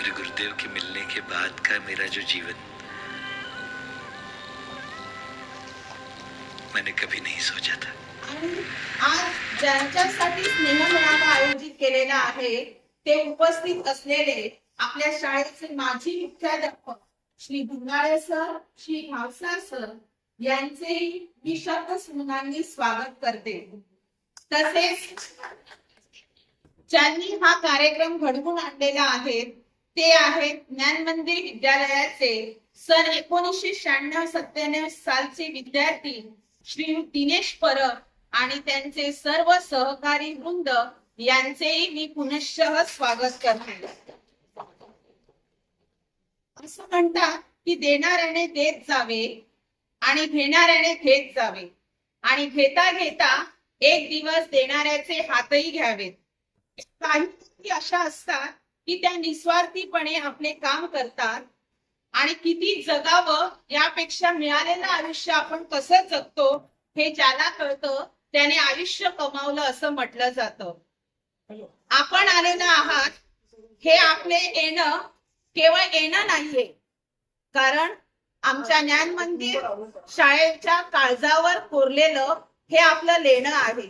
मेरे गुरुदेव के मिलने के बाद का मेरा जो जीवन मैंने कभी नहीं सोचा था। आणि आज ज्यांच्यासाठी स्नेहमेळावा आयोजित केलेला आहे ते उपस्थित असलेले आपल्या शाळेचे माजी मुख्याध्यापक श्री भुंगाळे सर श्री भावसार सर यांचेही मी शब्द स्मरणांनी स्वागत करते. तसेच ज्यांनी हा कार्यक्रम घडवून आणलेला आहे ते आहेत ज्ञान मंदिर विद्यालयाचे सन एकोणीसशे शहाण्णव सत्त्याण्णव सालचे विद्यार्थी श्री दिनेश परब आणि त्यांचे सर्व सहकारी वृंद यांचेही मी पुनश्च स्वागत करते. असं म्हणतात की देणाऱ्याने देत जावे आणि घेणाऱ्याने घेत जावे आणि घेता घेता एक दिवस देणाऱ्याचे हातही घ्यावेत. काही अशा असतात की त्या निस्वार्थीपणे आपले काम करतात आणि किती जगावं यापेक्षा मिळालेलं आयुष्य आपण कसं जगतो हे ज्याला कळतं त्याने आयुष्य कमावलं असं म्हटलं जातं. आपण आलेलं आहात हे आपले येणं केवळ येणं नाहीये. कारण आमच्या ज्ञान मंदिर शाळेच्या काळजावर कोरलेलं हे आपलं लेणं आहे.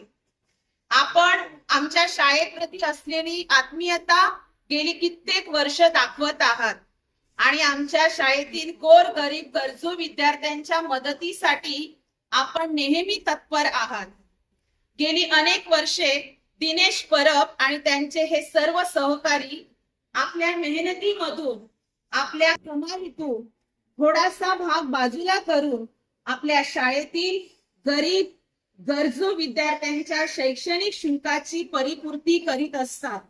आपण आमच्या शाळेप्रती असलेली आत्मीयता गेली कित्येक वर्ष दाखवत आहात. आणि आमच्या शाळेतील गोर गरीब गरजू विद्यार्थ्यांच्या मदतीसाठी आपण नेहमी तत्पर आहात. गेली अनेक वर्षे दिनेश परब आणि त्यांचे हे सर्व सहकारी आपल्या मेहनतीमधून आपल्या कमाईतून थोडासा भाग बाजूला करून आपल्या शाळेतील गरीब गरजू विद्यार्थ्यांच्या शैक्षणिक शुल्काची परिपूर्ती करीत असतात.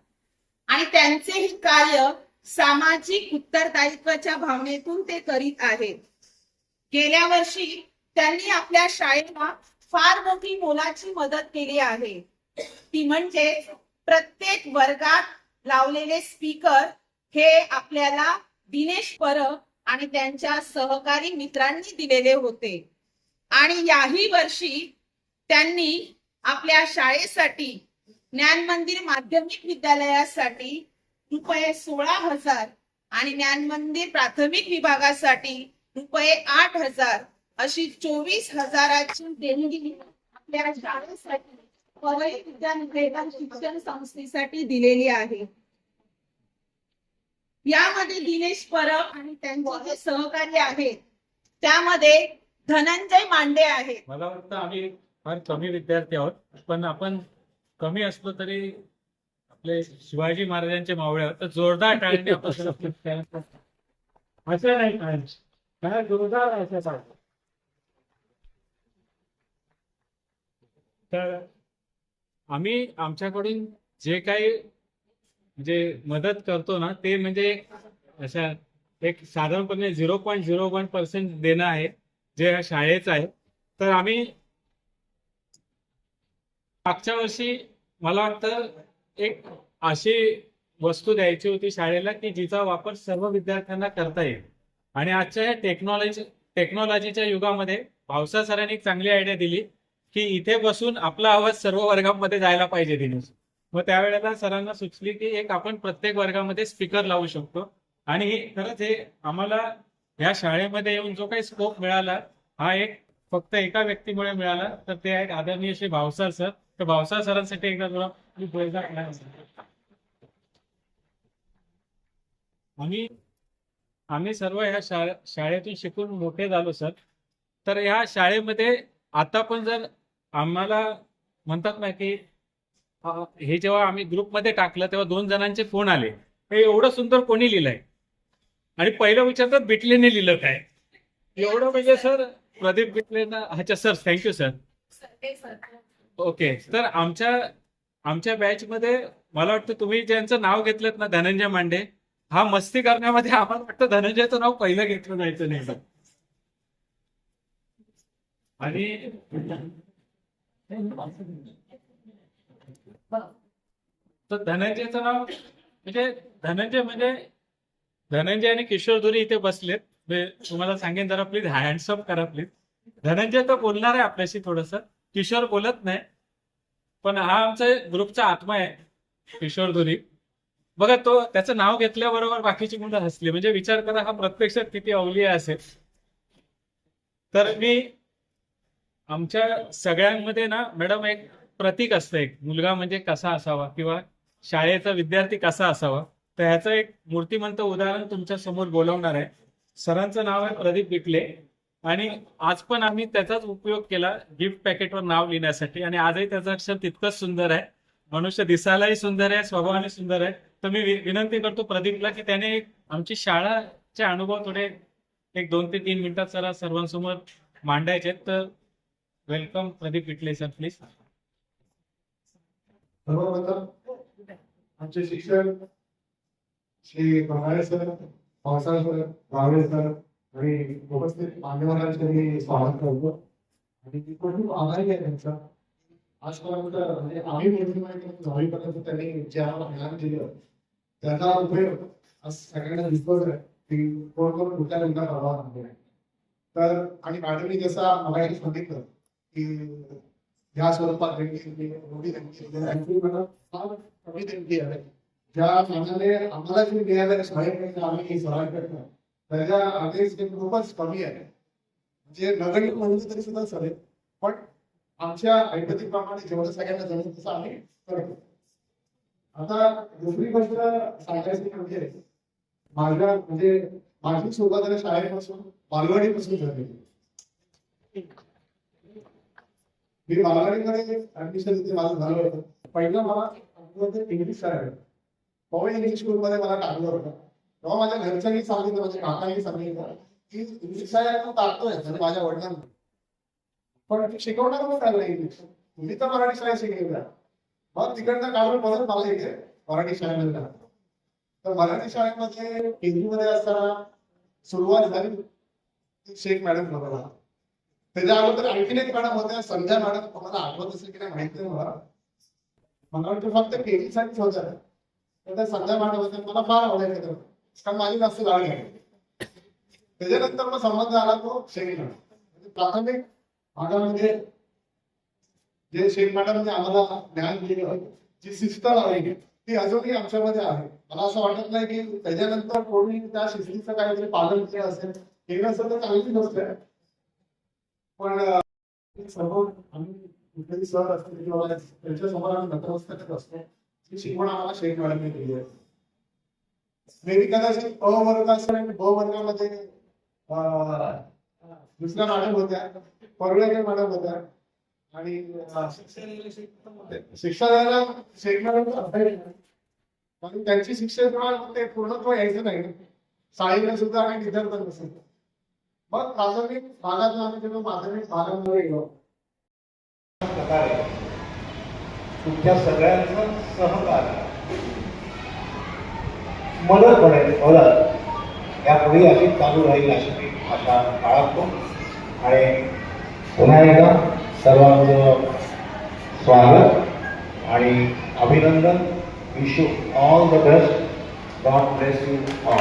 आणि त्यांचे हे कार्य सामाजिक उत्तरदायित्वाच्या भावनेतून ते करीत आहेत. गेल्या वर्षी त्यांनी आपल्या शाळेला फार मोठी मोलाची मदत केली आहे. ती म्हणजे प्रत्येक वर्गात लावलेले स्पीकर हे आपल्याला दिनेश परब आणि त्यांच्या सहकारी मित्रांनी दिलेले होते. आणि याही वर्षी त्यांनी आपल्या शाळेसाठी ज्ञान मंदिर माध्यमिक विद्यालयासाठी रुपये सोळा हजार आणि ज्ञान मंदिर प्राथमिक विभागासाठी रुपये आठ हजार अशी चोवीस हजाराची देणगी आपल्या शाळेसाठी पवई विद्यानिकेतन शिक्षण संस्थेसाठी दिलेली आहे. यामध्ये दिनेश परब आणि त्यांचे जे सहकारी आहेत त्यामध्ये धनंजय मांडे आहेत. मला वाटतं आम्ही फार कमी विद्यार्थी आहोत पण आपण कमी असलो तरी आपले शिवाजी महाराजांचे मावळे तर जोरदार टाळ्यांनी. असं नाही. काय जोरदार असं पाहिजे तर आम्ही आमच्याकडून जे काही म्हणजे मदत करतो ना ते म्हणजे अशा एक साधारणपणे zero point zero one percent देणं आहे जे शाळेचं आहे तर आम्ही मागच्या वर्षी मला वाटतं एक अशी वस्तू द्यायची होती शाळेला की जिचा वापर सर्व विद्यार्थ्यांना करता येईल. आणि आजच्या या टेक्नॉलॉजी टेक्नॉलॉजीच्या युगामध्ये भावसा सरांनी एक चांगली आयडिया दिली की इथे बसून आपला आवाज सर्व वर्गामध्ये जायला पाहिजे दिनेश. मग त्यावेळेला सरांना सुचली की एक आपण प्रत्येक वर्गामध्ये स्पीकर लावू शकतो. आणि खरंच हे आम्हाला या शाळेमध्ये येऊन जो काही स्कोप मिळाला हा एक फक्त एका व्यक्तीमुळे मिळाला तर ते आहेत आदरणीय श्री भावसार सर. तर भावसा सरांसाठी एकदा तुला मी जोरदार आम्ही आम्ही सर्व ह्या शाळे शाळेतून शिकून मोठे झालो सर. तर ह्या शाळेमध्ये आता पण जर आम्हाला म्हणतात ना की हे जेव्हा आम्ही ग्रुपमध्ये टाकलं तेव्हा दोन जणांचे फोन आले. हे एवढं सुंदर कोणी लिहिलंय? आणि पहिलं विचारतात बिटलेने लिहिलं काय? एवढं म्हणजे सर प्रदीप बिटलेना अच्छा सर थँक्यू सर. ओके. तर आमच्या आमच्या बॅच मध्ये मला वाटतं तुम्ही ज्यांचं नाव घेतलं ना धनंजय मांडे हा मस्ती करण्यामध्ये आम्हाला वाटतं धनंजयचं नाव पहिलं घेतलं जायचं नाही. आणि तर धनंजयचं नाव म्हणजे धनंजय म्हणजे धनंजय आणि किशोर धुरी इथे बसलेत. तुम्हाला सांगेन जरा प्लीज हँडसअप करा प्लीज धनंजय तर बोलणार आहे आपल्याशी थोडस. किशोर बोलत नाही. पण हा आमचा ग्रुपचा आत्मा आहे किशोर धुरी बघा तो त्याचं नाव घेतल्याबरोबर बाकीची मुलं हसली. म्हणजे विचार करा हा प्रत्यक्षात किती अवलिया असेल. तर मी आमच्या सगळ्यांमध्ये ना मॅडम एक प्रतीक असतं एक. मुलगा म्हणजे कसा असावा किंवा शाळेचा विद्यार्थी कसा असावा. तर ह्याचं एक मूर्तिमंत उदाहरण तुमच्यासमोर बोलवणार आहे. सरांचं नाव आहे प्रदीप बिटले आणि आज पण आम्ही त्याचाच उपयोग केला गिफ्ट पॅकेटवर नाव लिहिण्यासाठी. आणि आजही त्याचं अक्षर तितकंच सुंदर आहे. मनुष्य दिसायलाही सुंदर आहे स्वभावाने सुंदर आहे. तर मी विनंती करतो प्रदीपला की त्याने आमची शाळाचे अनुभव थोडे एक दोन ते तीन मिनिटात सर सर्वांसमोर मांडायचे. तर welcome Pradeep Vitle sir please आमचे शिक्षक Shri sir Pawasal sir sir आणि उपस्थित मान्यवरांचे मी स्वागत करतो. आणि मी खूप आभारी आहे त्यांचा. आजपर्यंत म्हणजे आम्ही मोठी माहिती दहावीपर्यंत त्यांनी ज्या आम्हाला ज्ञान दिलं त्याचा उपयोग आज सगळ्यांना दिसतोच आहे. की कोण कोण कुठल्या नेमका प्रभाव आणतो तर आणि मॅडमनी जसा मला एक सांगितलं की ह्या स्वरूपात देणगी मोठी देणगी मला फार कमी देणगी आहे. ज्या मानाने आम्हाला जे मिळालं शाळेकडे आम्ही सहाय करतो. त्याच्या आधीच खूपच कमी आहे. म्हणजे नगरी म्हणून तरी सुद्धा चालेल. पण आमच्या ऐपतीप्रमाणे जेवढं सगळ्यांना जमत तसं आम्ही करतो. आता दुसरी गोष्ट सांगायची म्हणजे माझ्या म्हणजे माझी सुरुवात आहे शाळेपासून बालवाडीपासून झाली. मी बालवाडीमध्ये ऍडमिशन तिथे माझं झालं होतं. पहिलं मला इंग्लिश शाळा पवन इंग्लिश स्कूलमध्ये मला टाकलं होतं. तेव्हा माझ्या घरच्यांनी सांगितलं माझ्या काकांनी सांगितलं की इंग्लिश तू टाकतोय आणि माझ्या वडिलांना. पण शिकवणार पण चाललं इंग्लिश तुम्ही तर मराठी शाळेत शिकवलं मग तिकडनं काढून परत मला इथे मराठी शाळेमध्ये तर मराठी शाळेमध्ये हिंदीमध्ये असताना सुरुवात झाली. शेख मॅडम बरोबर त्याच्या अगोदर आणखीन एक मॅडम होत्या संध्या मॅडम. तुम्हाला आठवत असेल की नाही माहिती नाही मला. मला वाटतं फक्त केजी साठीच होत्या. तर त्या संध्या मॅडम होत्या मला फार आवडायचं. कारण माझी जास्त लाड आहे त्याच्यानंतर मग संबंध आला तो शेख म्हणजे प्राथमिक भागामध्ये जे शेख मॅडमने आम्हाला ज्ञान दिलं जी शिस्त लावली ती अजूनही आमच्यामध्ये आहे. मला असं वाटत नाही की त्याच्यानंतर कोणी त्या शिस्तीचं काहीतरी पालन केलं असेल केलं असेल तर चांगली गोष्ट आहे. पण सर्व आम्ही कुठेही सर असतील किंवा त्यांच्यासमोर आम्ही नतमस्तकच असतो ही शिकवण आम्हाला शेख मॅडमने दिली आहे. मेबी कदाचित अ वर्ग असेल आणि ब वर्गामध्ये दुसऱ्या मॅडम होत्या परवेकर मॅडम होत्या. आणि शिक्षा द्यायला शेख मॅडम कारण त्यांची शिक्षण ते पूर्णत्व यायचं नाही. शाळेला सुद्धा आणि विद्यार्थ्यांना सुद्धा. मग प्राथमिक भागात आम्ही जेव्हा माध्यमिक भागामध्ये गेलो प्रकारे तुमच्या सगळ्यांचं सहकार्य. मदत पडेल मदत. यापुढे अशी चालू राहील अशी मी आशा बाळगतो. आणि पुन्हा एकदा सर्वांचं स्वागत आणि अभिनंदन. Wish you all the best God bless you all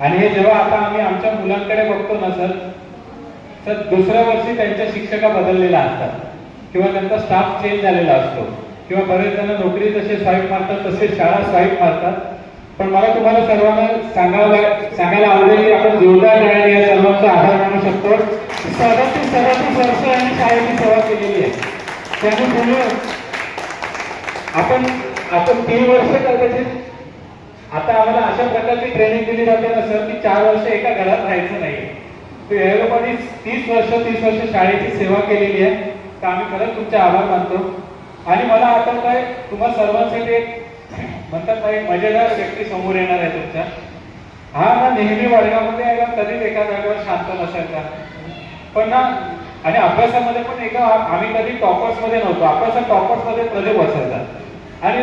आणि हे जेव्हा आता आम्ही आमच्या मुलांकडे बघतो ना सर तर दुसऱ्या वर्षी त्यांच्या शिक्षका बदललेल्या असतात. किंवा त्यांचा स्टाफ चेंज झालेला असतो. किंवा बरेच जण नोकरी जसे स्वाईप मारतात तसे शाळा स्वाईप मारतात. पण मला तुम्हाला सर्वांना सांगावं सांगायला आवडेल की आपण जोरदार टाळ्याने या सर्वांचा आधार मानू शकतो. सर्वांची सर्वांची वर्ष आणि शाळेची सेवा केलेली आहे. त्यामुळे आपण आपण तीन वर्ष कदाचित आता आम्हाला अशा प्रकारची ट्रेनिंग दिली जाते ना सर की चार वर्ष एका घरात राहायचं नाही. तर या लोकांनी तीस वर्ष तीस वर्ष शाळेची सेवा केलेली आहे. तर आम्ही खरंच तुमचे आभार मानतो. आणि मला आता काय तुम्हा सर्वांसाठी एक म्हणतात ना एक मजेदार व्यक्ती समोर येणार आहे तुमच्या. हा ना नेहमी वर्गामध्ये आहे कधीच एका जागेवर शांत नसायचा पण ना आणि अभ्यासामध्ये पण एका आम्ही कधी टॉपर्समध्ये नव्हतो. अभ्यासात टॉपर्समध्ये प्रदीप बसायचा आणि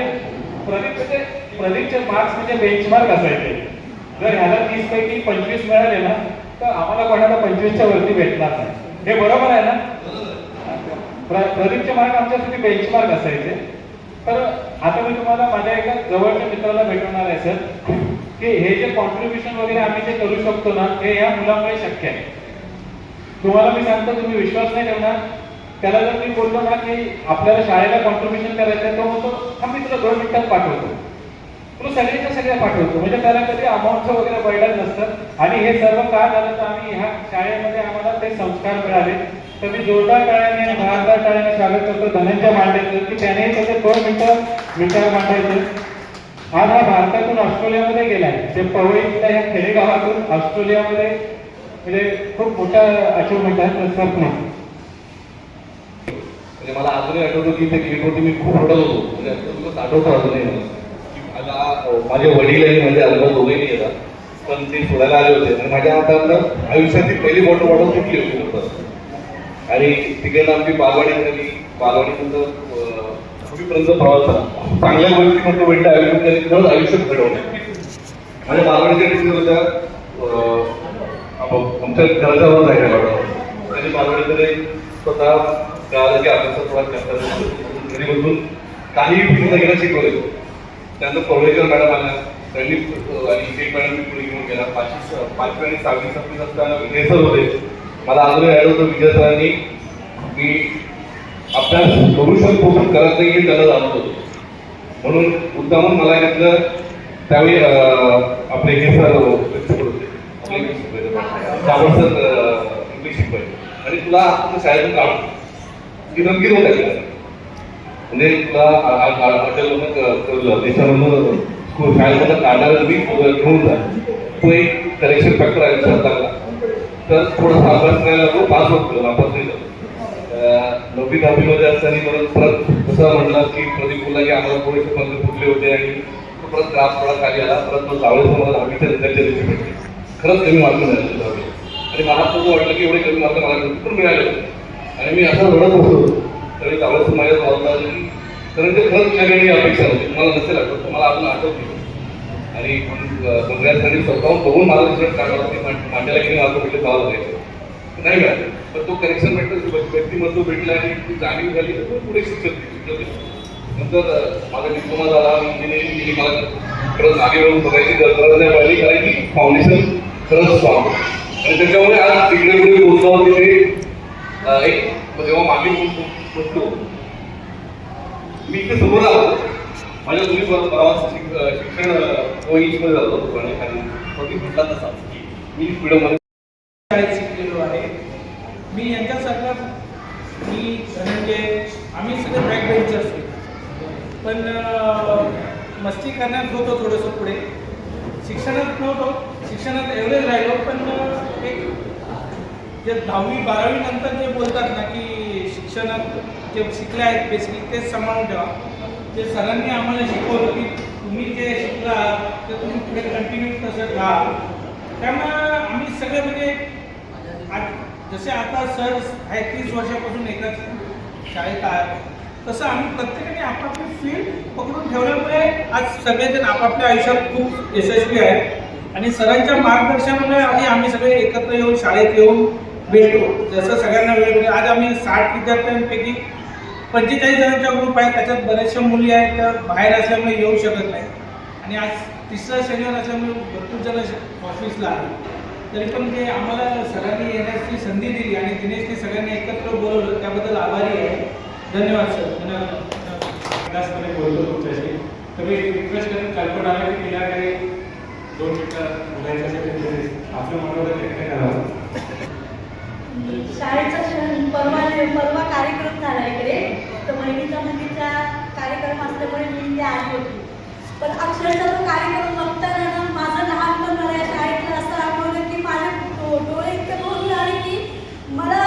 प्रदीपचे म्हणजे, प्रदीपचे मार्क्स म्हणजे बेंचमार्क असायचे. जर ह्याला तीस पैकी पंचवीस मिळाले ना तर आम्हाला कोणाला पंचवीसच्या वरती भेटणार नाही. हे बरोबर आहे ना? प्र- प्रदीपचे आमच्यासाठी बेंचमार्क असायचे. तर आता मी तुम्हाला माझ्या एका जवळच्या मित्राला भेटवणार आहे सर की हे जे कॉन्ट्रीब्युशन वगैरे आम्ही जे करू शकतो ना हे या मुलामुळे शक्य आहे. तुम्हाला मी सांगतो तुम्ही विश्वास नाही ठेवणार. त्याला जर मी बोललो ना की आपल्याला शाळेला कॉन्ट्रीब्युशन करायचं आहे तो म्हणतो हा मी तुला दोन मिनिटात पाठवतो. तुला सगळ्याच्या सगळ्या पाठवतो. म्हणजे त्याला कधी अमाऊंटचं वगैरे बैठक नसतं. आणि हे सर्व का झालं तर आम्ही ह्या शाळेमध्ये आम्हाला ते संस्कार मिळाले. तर मी जोरदार टाळ्याने आणि भारदार टाळ्याने स्वागत करतो धनंजय मांडायचं की त्याने त्याचे दोन मिनिटं विचार मांडायचे. आज हा भारतातून ऑस्ट्रेलियामध्ये गेलाय. ते पवईतल्या या खेडेगावातून ऑस्ट्रेलियामध्ये म्हणजे खूप मोठा अचिव्हमेंट आहे तर नाही म्हणजे मला अजूनही आठवतं की ते गेटवरती मी खूप रडत होतो. म्हणजे तुला आठवतो अजूनही? की मला माझे वडील आणि माझे आजोबा दोघेही येतात पण ते सोडायला आले होते. आणि माझ्या हातातनं आयुष्यातील पहिली बॉटल बॉटल सुटली होती आणि तिकडनं आमची बालवाडी झाली. बालवाडीनंतर पर्यंत प्रवास झाला. चांगल्या गोष्टी म्हणतो भेटल्या आयुष्यात त्यांनी खरंच आयुष्यात घडवलं माझ्या बालवाडीच्या टीचर होत्या आमच्या घराच्या वर जायला त्यांनी बालवाडीकडे स्वतः गावाला की अभ्यासात थोडा घरी बसून काही फिरून गेला शिकवले. त्यानंतर पवळेकर मॅडम आल्या. त्यांनी आणि एक मॅडम मी पुढे घेऊन गेला. पाचवी पाचवी आणि सहावी सातवी असताना विजय सर होते. मला होतं विजय सरांनी मी अभ्यास शकतो पण करत नाही हे त्याला जाणवत. होतं म्हणून मुद्दामून मला घेतलं त्यावेळी आपले हे सर होते इंग्लिश शिकवायचे. आणि तुला आपण शाळेतून काढू. ती म्हणजे तुला कळलं देशामधून स्कूल शाळेमधून काढणारा घेऊन जा. तो एक करेक्शन फॅक्टर आहे स्वतःला तर थोडासा अभ्यास करायला लागलो पास होत गेलो नापास नववी दहावीमध्ये असताना परत परत कसं म्हटलं की प्रदीप बोलला की आम्हाला थोडेसे पंध फुटले होते आणि तो परत ग्राफ थोडा खाली आला परत मग जावळे मला दहावीच्या रिझल्टच्या दिवशी भेटले खरंच कमी मार्क मिळाले दहावी आणि मला तसं वाटलं की एवढे कमी मार्क मला पण मिळाले होते. आणि मी असं रडत होतो. तरी त्यावेळेस माझ्या भावना कारण ते खरंच मिळाली अपेक्षा होती. मला नसेल आठवत मला अजून आठवत नाही. आणि मंगळ्यासाठी स्वतःहून बघून माझा रिझल्ट काढला की मांडायला किती मार्क भेटले तेव्हा जायचं नाही मिळाले पण तो करेक्शन भेटला व्यक्तिमत्व भेटला आणि ती जाणीव झाली तर तो पुढे शिक्षक नंतर माझा डिप्लोमा झाला इंजिनिअरिंग केली मला खरंच मागे वळून बघायची गरज नाही पाहिली कारण की फाउंडेशन खरंच स्ट्रॉंग आणि त्याच्यामुळे आज तिकडे पुढे पोहोचला तिथे. अं, एक जेव्हा मागे पोहोचतो मी इथे समोर आलो. माझ्या तुम्ही प्रवास शिक्षण तो इंग्लिशमध्ये होतो होतं आणि खाली म्हटला तसा की मी फ्रीडममध्ये शाळेत शिकलेलो आहे. मी यांच्यासारखा मी म्हणजे आम्ही सगळे बॅक बेंचर्स आहे पण मस्ती करण्यात होतो थोडंसं पुढे. शिक्षणात नव्हतो शिक्षणात एवढेच राहिलो पण एक जे दहावी बारावी नंतर जे बोलतात ना की शिक्षणात जे शिकले आहेत बेसिक तेच सांभाळून ठेवा. जे सरांनी आम्हाला शिकवलं की तुम्ही जे शिकला ते तुम्ही पुढे कंटिन्यू तसं राहा त्यामुळं आम्ही सगळे म्हणजे आज जसे आता सर एकतीस तीस वर्षापासून एकाच शाळेत आहात तसं आम्ही प्रत्येकाने आपापली फील्ड पकडून ठेवल्यामुळे आज सगळेजण आपापल्या आयुष्यात खूप यशस्वी आहेत. आणि सरांच्या मार्गदर्शनामुळे आम्ही आम्ही सगळे एकत्र येऊन शाळेत येऊन भेटतो जसं सगळ्यांना वेळ मिळेल. आज आम्ही साठ विद्यार्थ्यांपैकी पंचेचाळीस जणांचा ग्रुप आहे त्याच्यात बऱ्याचशा मुली आहेत त्या बाहेर असल्यामुळे येऊ शकत नाही. आणि आज तिसरा शनिवार असल्यामुळे भरपूर जण ऑफिसला आले तरी पण ते आम्हाला सरांनी येण्याची संधी दिली आणि दिनेशने सगळ्यांनी एकत्र बोलवलं त्याबद्दल आभारी आहे. धन्यवाद सर. धन्यवाद बिनधास्तपणे बोललो तुमच्याशी. तर मी रिक्वेस्ट करेन कल्पना आहे की तिला काही दोन मिनटं बोलायचं आपलं मनोरंजन करावं शाळेचा क्षण परवा परवा कार्यक्रम झाला इकडे. तर महिनीच्या मुलीचा कार्यक्रम असल्यामुळे मी इथे आली होती. पण अक्षरशः तो कार्यक्रम बघताना माझं लहानपण मला या शाळेतलं असं आठवलं की माझे डो- डोळे इतके भरून आले की मला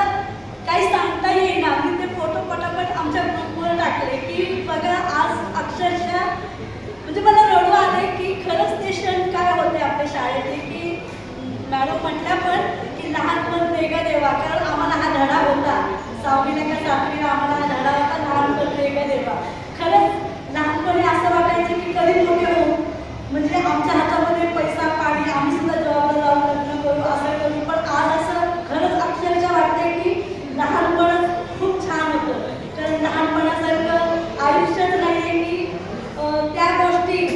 काही सांगता येईना मी ते फोटो पटापट आमच्या ग्रुपवर टाकले की बघा आज अक्षरशः म्हणजे मला रडू आले की खरंच ते क्षण काय होते आपल्या शाळेतले की मॅडम म्हटल्या पण की लहानपण वेगळं देवा कारण आम्हाला हा धडा होता सहावीला का सातवीला आम्हाला हा धडा होता लहानपण वेगळं देवा खरंच लहानपणी असं वाटायचं की कधी मोठे होऊ म्हणजे आमच्या हातामध्ये पैसा पाणी आम्ही सुद्धा जॉबला जाऊन लग्न करू असं करू पण आज असं खरंच अक्षरशः वाटतंय की लहानपणच खूप छान होतं कारण लहानपणासारखं आयुष्यच नाही आहे की अं, त्या गोष्टी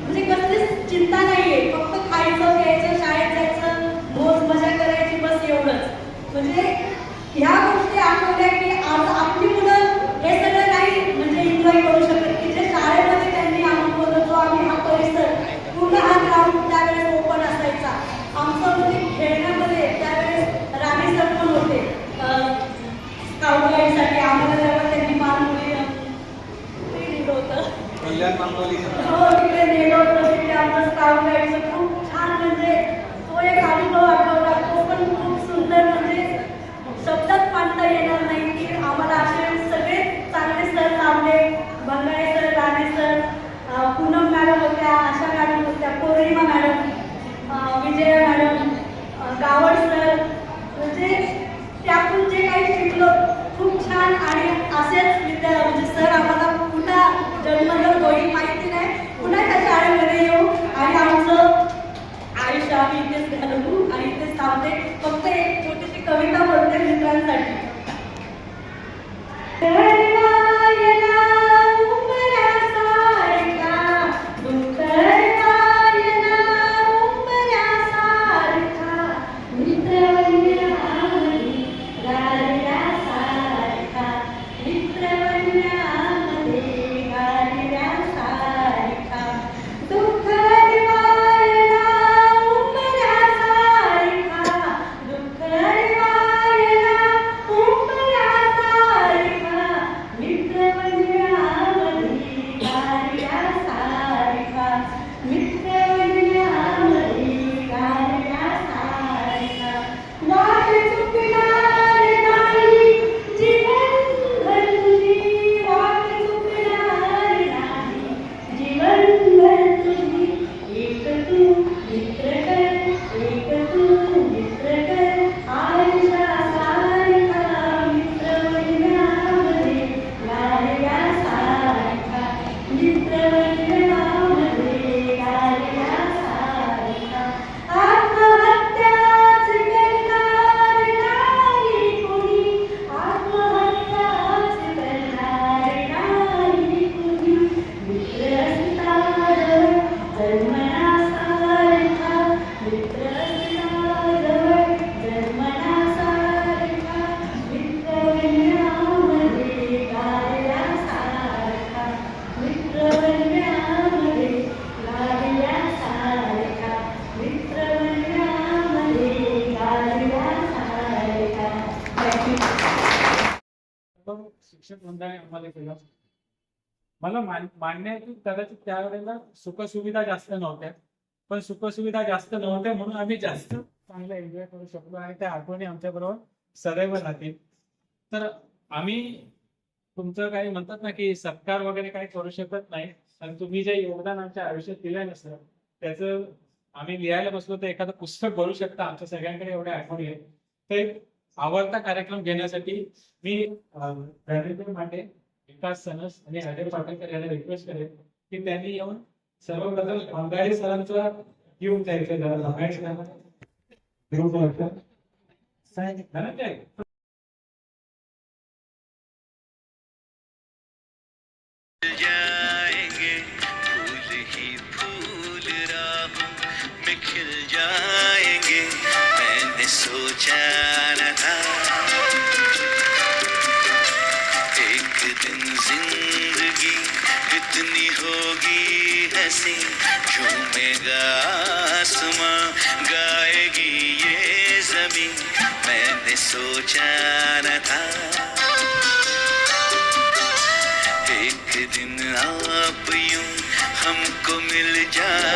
म्हणजे कसलीच चिंता नाहीये. फक्त खायचं प्यायचं शाळेत जायचं मोज मजा करायची बस एवढंच. म्हणजे ह्या गोष्टी आठवल्या की आज कल्याण मागवली हो तिकडे नेलं होतं तिकडे आमचं स्काउट गाईडचं खूप छान म्हणजे तो एक अनुभव आठवला तो पण खूप सुंदर म्हणजे शब्दात मांडता येणार नाही की आम्हाला असे सगळे चांगले सर लावले बंगाळे सर राणे सर अं, पूनम मॅडम होत्या आशा मॅडम होत्या पौर्णिमा मॅडम अं, विजया मॅडम अं, गावड सर म्हणजे त्यातून जे काही शिकलो खूप छान आणि असेच विद्या म्हणजे सर आम्हाला पुन्हा जन्मभर होईल माहिती नाही पुन्हा त्या शाळेमध्ये येऊ आणि आमचं आयुष्य आम्ही इथेच घालवू आणि ते थांबते फक्त एक छोटीशी कविता बोलते मित्रांसाठी. मान्य आहे की कदाचित त्यावेळेला सुखसुविधा जास्त नव्हत्या. पण सुखसुविधा जास्त नव्हत्या म्हणून आम्ही जास्त चांगलं एन्जॉय करू शकलो आणि त्या आठवणी आमच्या बरोबर सदैव राहतील. तर आम्ही तुमचं काही म्हणतात ना की सत्कार वगैरे काही करू शकत नाही. आणि तुम्ही जे योगदान आमच्या आयुष्यात दिलं नसतं त्याचं आम्ही लिहायला बसलो तर एखादं पुस्तक भरू शकता. आमच्या सगळ्यांकडे एवढ्या आठवणी आहेत. तर आवडता कार्यक्रम घेण्यासाठी मी धनंजय मांडे विकास सनस आणि अजय पाटणकर यांना रिक्वेस्ट करेन की त्यांनी येऊन सर्वप्रथम अंगाडी सरांचा घेऊन द्यायचं जरा अंगाडी सरांना इतनी होगी हसी, झूमेगा आसमां, गाएगी ये ज़मीन। मैंने सोचा न था। एक दिन आप यूँ हमको मिल जाएँगे